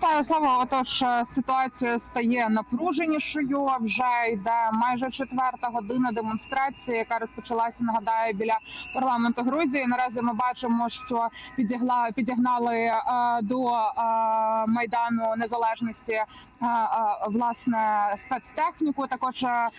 Вітаю слава. Отож, е, ситуація стає напруженішою. Вже йде майже четверта година демонстрації, яка розпочалася. Нагадаю, біля парламенту Грузії. Наразі ми бачимо, що підігла підігнали е, до е, майдану незалежності власне спецтехніку. Також е, е,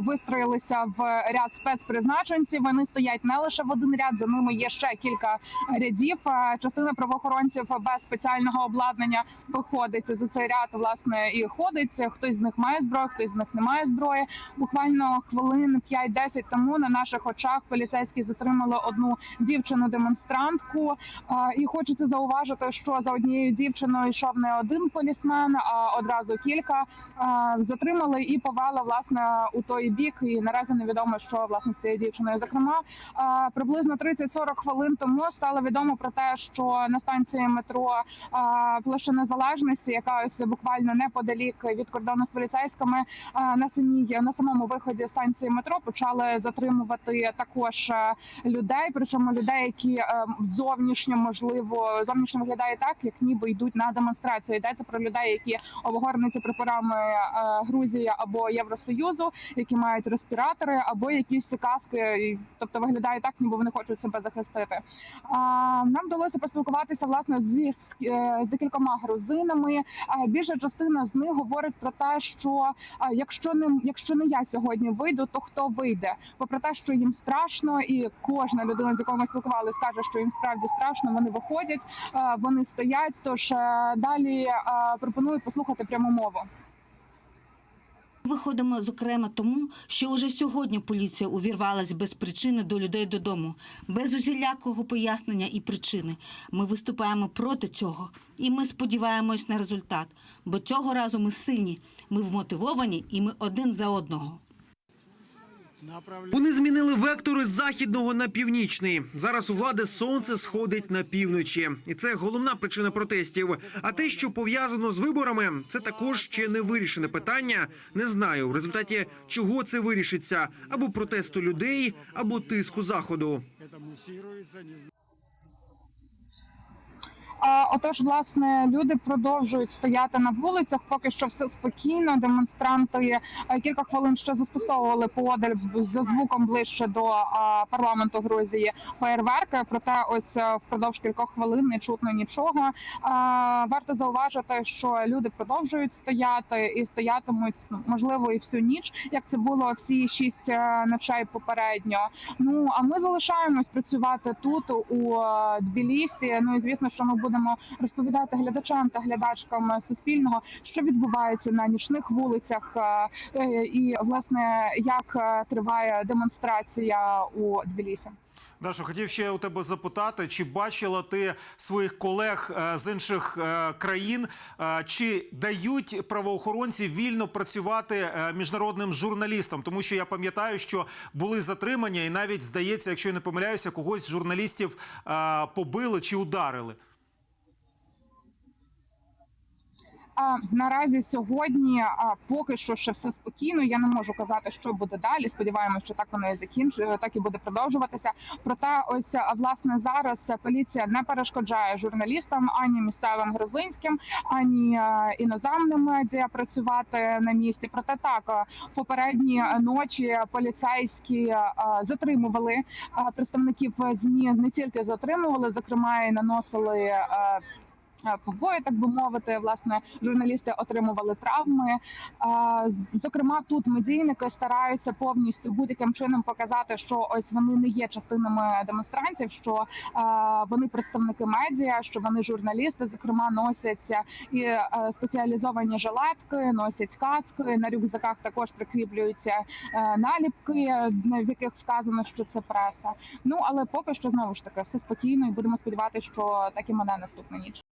вистроїлися в ряд спецпризначенців. Вони стоять не лише в один ряд, за ними є ще кілька рядів. Е, Частина правоохоронців без спеціального обладнання виходить за цей ряд, власне, і ходить. Хтось з них має зброю, хтось з них не має зброї. Буквально хвилин 5-10 тому на наших очах поліцейські затримали одну дівчину демонстрантку. Е, І хочеться зауважити, що за однією дівчиною йшов не один полісмен, а одразу кілька. Е, Затримали і повели власне у той бік. І наразі невідомо, що власне цією дівчиною. Зокрема, е, приблизно 30-40 хвилин тому стало відомо про те, що на станції метро е, площа незалежності, яка ось буквально неподалік від кордону з поліцейськими, на самій на самому виході станції метро почали затримувати також людей. Причому людей, які зовнішньо можливо зовнішньо виглядає так, як ніби йдуть на демонстрацію. Йдеться про людей, які обгорнуті прапорами е, Грузії або Євросоюзу, які мають респіратори, або якісь каски, тобто виглядає так, ніби вони хочуть себе захистити. Нам вдалося поспілкуватися власне зі е, з декількома грузинами. Більша частина з них говорить про те, що якщо не якщо не я сьогодні вийду, то хто вийде? Попри те, що їм страшно, і кожна людина, з якою ми спілкувалися, каже, що їм справді страшно. Вони виходять, вони стоять. Тож е, далі пропоную послухати пряму мову. Виходимо зокрема тому, що уже сьогодні поліція увірвалась без причини до людей додому, без усілякого пояснення і причини. Ми виступаємо проти цього, і ми сподіваємось на результат. Бо цього разу ми сильні, ми вмотивовані, і ми один за одного. Вони змінили вектори з західного на північний. Зараз у влади сонце сходить на півночі, і це головна причина протестів. А те, що пов'язано з виборами, це також ще не вирішене питання. Не знаю в результаті чого це вирішиться або протесту людей, або тиску заходу. это муссируется, не знаю. А, Отож, власне, люди продовжують стояти на вулицях. Поки що все спокійно. Демонстранти е, кілька хвилин ще застосовували подаль за звуком ближче до парламенту Грузії феєрверки. Проте, ось е, впродовж кількох хвилин не чутно нічого. Варто зауважити, що люди продовжують стояти і стоятимуть ну, можливо і всю ніч, як це було всі шість е, ночей попередньо. Ну а ми залишаємось працювати тут у Тбілісі. Ну і звісно, що ми будемо розповідати глядачам та глядачкам Суспільного, що відбувається на нічних вулицях, е, е, і власне як е, триває демонстрація у Тбілісі. Дашо, хотів ще у тебе запитати, чи бачила ти своїх колег з інших країн, чи дають правоохоронці вільно працювати міжнародним журналістам? Тому що я пам'ятаю, що були затримання, і навіть здається, якщо я не помиляюся, когось з журналістів побили чи ударили. А наразі сьогодні поки що ще все спокійно. Я не можу казати, що буде далі. Сподіваємося, що так воно і закінчує, так і буде продовжуватися. Проте, ось власне зараз поліція не перешкоджає журналістам ані місцевим грузинським, ані іноземним медіа працювати на місці. Проте так попередні ночі поліцейські затримували представників ЗМІ, не тільки затримували, зокрема і наносили. А, е, побої, так би мовити, власне, журналісти отримували травми. Зокрема, тут медійники стараються повністю будь-яким чином показати, що ось вони не є частинами демонстрантів, що вони представники медіа, що вони журналісти, зокрема, носять і е, спеціалізовані жилетки, носять каски. На рюкзаках також прикріплюються е, наліпки, е, в яких сказано, що це преса. Ну але поки що знову ж таки все спокійно, і будемо сподіватися, що так і мене наступна ніч.